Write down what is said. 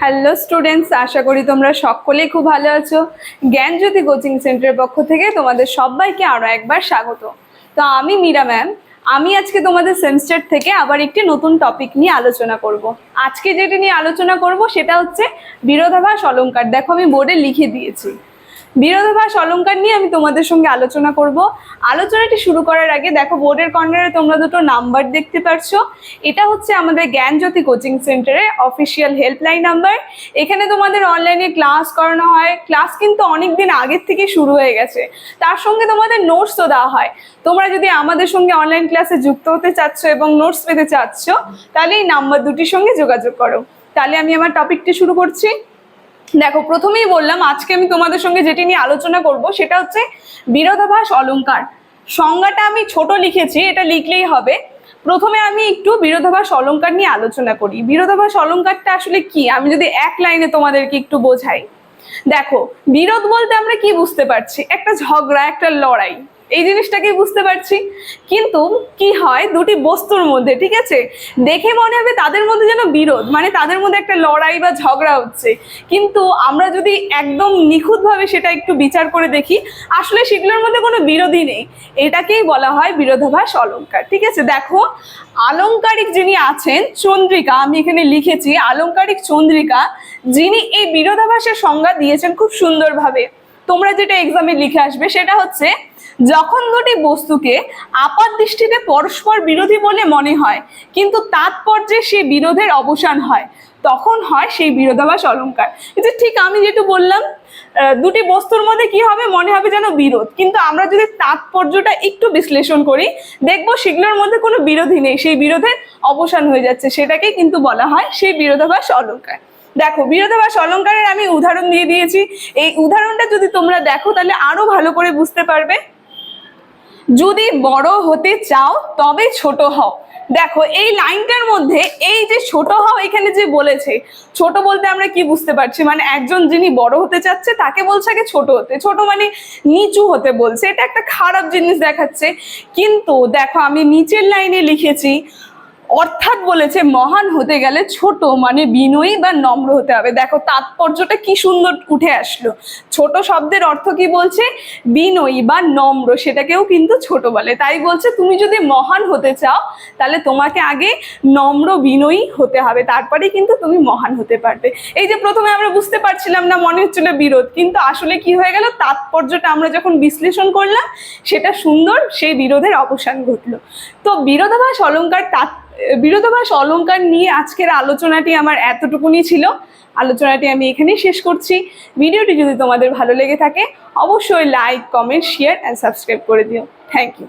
Hello students আশা করি তোমরা সকলেই খুব ভালো আছো। জ্ঞানজ্যোতি কোচিং সেন্টারের পক্ষ থেকে তোমাদের সবাইকে আরও একবার স্বাগত। তো আমি মীরা ম্যাম। আমি আজকে তোমাদের সেমিস্টার থেকে আবার একটি নতুন টপিক নিয়ে আলোচনা করব। আজকে যেটি নিয়ে আলোচনা করব সেটা হচ্ছে বিরোধাভাস অলঙ্কার দেখো আমি বোর্ডে লিখে দিয়েছি। বিরোধাভাস অলঙ্কার নিয়ে আমি তোমাদের সঙ্গে আলোচনা করব। আলোচনাটি শুরু করার আগে দেখো, বোর্ডের কর্নারে তোমরা দুটো নাম্বার দেখতে পারছ। এটা হচ্ছে আমাদের জ্ঞানজ্যোতি কোচিং সেন্টারের অফিসিয়াল হেল্পলাইন নাম্বার। এখানে তোমাদের অনলাইনে ক্লাস করানো হয়। ক্লাস কিন্তু অনেক দিন আগের থেকে শুরু হয়ে গেছে। তার সঙ্গে তোমাদের নোটসও দেওয়া হয়। তোমরা যদি আমাদের সঙ্গে অনলাইন ক্লাসে যুক্ত হতে চাচ্ছ এবং নোটস পেতে চাচ্ছ, তাহলে এই নাম্বার দুটির সঙ্গে যোগাযোগ করো। তাহলে আমি আমার টপিকটি শুরু করছি। দেখো, প্রথমেই বললাম, আজকে আমি তোমাদের সঙ্গে যেটি নিয়ে আলোচনা করব, সেটা হচ্ছে বিরোধাভাস অলঙ্কার। সংজ্ঞাটা আমি ছোট লিখেছি, এটা লিখলেই হবে। প্রথমে আমি একটু বিরোধাভাস অলংকার নিয়ে আলোচনা করি। বিরোধাভাস অলঙ্কারটা আসলে কি? আমি যদি এক লাইনে তোমাদেরকে একটু বোঝাই। দেখো, বিরোধ বলতে আমরা কি বুঝতে পারছি? একটা ঝগড়া, একটা লড়াই। এই জিনিসটাকেই বুঝতে পারছি। কিন্তু কি হয় দুটি বস্তুর মধ্যে, ঠিক আছে? দেখে মনে হবে তাদের মধ্যে যেন বিরোধ মানে তাদের মধ্যে একটা লড়াই বা ঝগড়া হচ্ছে। কিন্তু আমরা যদি একদম নিখুঁতভাবে সেটা একটু বিচার করে দেখি, আসলে সেগুলোর মধ্যে কোনো বিরোধী নেই। এটাকেই বলা হয় বিরোধাভাস অলঙ্কার ঠিক আছে? দেখো আলঙ্কারিক যিনি আছেন, চন্দ্রিকা, আমি এখানে লিখেছি আলঙ্কারিক চন্দ্রিকা, যিনি এই বিরোধাভাসের সংজ্ঞা দিয়েছেন খুব সুন্দরভাবে। তোমরা যেটা এক্সামে লিখে আসবে সেটা হচ্ছে, যখন দুটি বস্তুকে আপাত দৃষ্টিতে পরস্পর বিরোধী বলে মনে হয়, কিন্তু তাৎপর্যে সেই বিরোধের অবসান হয়, তখন হয় সেই বিরোধাভাস অলংকার। কিন্তু ঠিক আমি যেটু বললাম দুটি বস্তুর মধ্যে কি হবে? মনে হবে যেন বিরোধ। কিন্তু আমরা যদি তাৎপর্যটা একটু বিশ্লেষণ করি, দেখব সেগুলোর মধ্যে কোনো বিরোধী নেই। সেই বিরোধের অবসান হয়ে যাচ্ছে। সেটাকে কিন্তু বলা হয় সেই বিরোধাভাস অলংকার। দেখো বিরোধাভাস অলঙ্কারের আমি উদাহরণ দিয়ে দিয়েছি। এই উদাহরণটা যদি তোমরা দেখো, তাহলে আরও ভালো করে বুঝতে পারবে। যদি বড় হতে চাও, তবে ছোট হও। দেখো, এই লাইনটার মধ্যে এই যে ছোট হও, এখানে যে বলেছে, ছোট বলতে আমরা কি বুঝতে পারছি? মানে একজন যিনি বড় হতে চাচ্ছে, তাকে বলছে আগে ছোট হতে। ছোট মানে নিচু হতে বলছে। এটা একটা খারাপ জিনিস দেখাচ্ছে। কিন্তু দেখো, আমি নিচের লাইনে লিখেছি অর্থাৎ বলেছে, মহান হতে গেলে ছোট মানে বিনয়ী বা নম্র হতে হবে। দেখো, তাৎপর্যটা কি সুন্দর উঠে আসলো। ছোট শব্দের অর্থ কি বলছে? বিনয়ী বা নম্র, সেটাকেও কিন্তু ছোট বলে। তাই বলছে, তুমি যদি মহান হতে চাও, তাহলে তোমাকে আগে নম্র, বিনয়ী হতে হবে। তারপরে কিন্তু তুমি মহান হতে পারবে। এই যে প্রথমে আমরা বুঝতে পারছিলাম না, মনে হচ্ছিল বিরোধ। কিন্তু আসলে কি হয়ে গেল? তাৎপর্যটা আমরা যখন বিশ্লেষণ করলাম, সেটা সুন্দর, সেই বিরোধের অবসান ঘটলো। তো বিরোধাভাস অলঙ্কার তাৎ বিরোধাভাস অলঙ্কার নিয়ে আজকের আলোচনাটি আমার এতটুকুনি ছিল। আলোচনাটি আমি এখানেই শেষ করছি। ভিডিওটি যদি তোমাদের ভালো লেগে থাকে, অবশ্যই like comment share and subscribe করে দিও। Thank you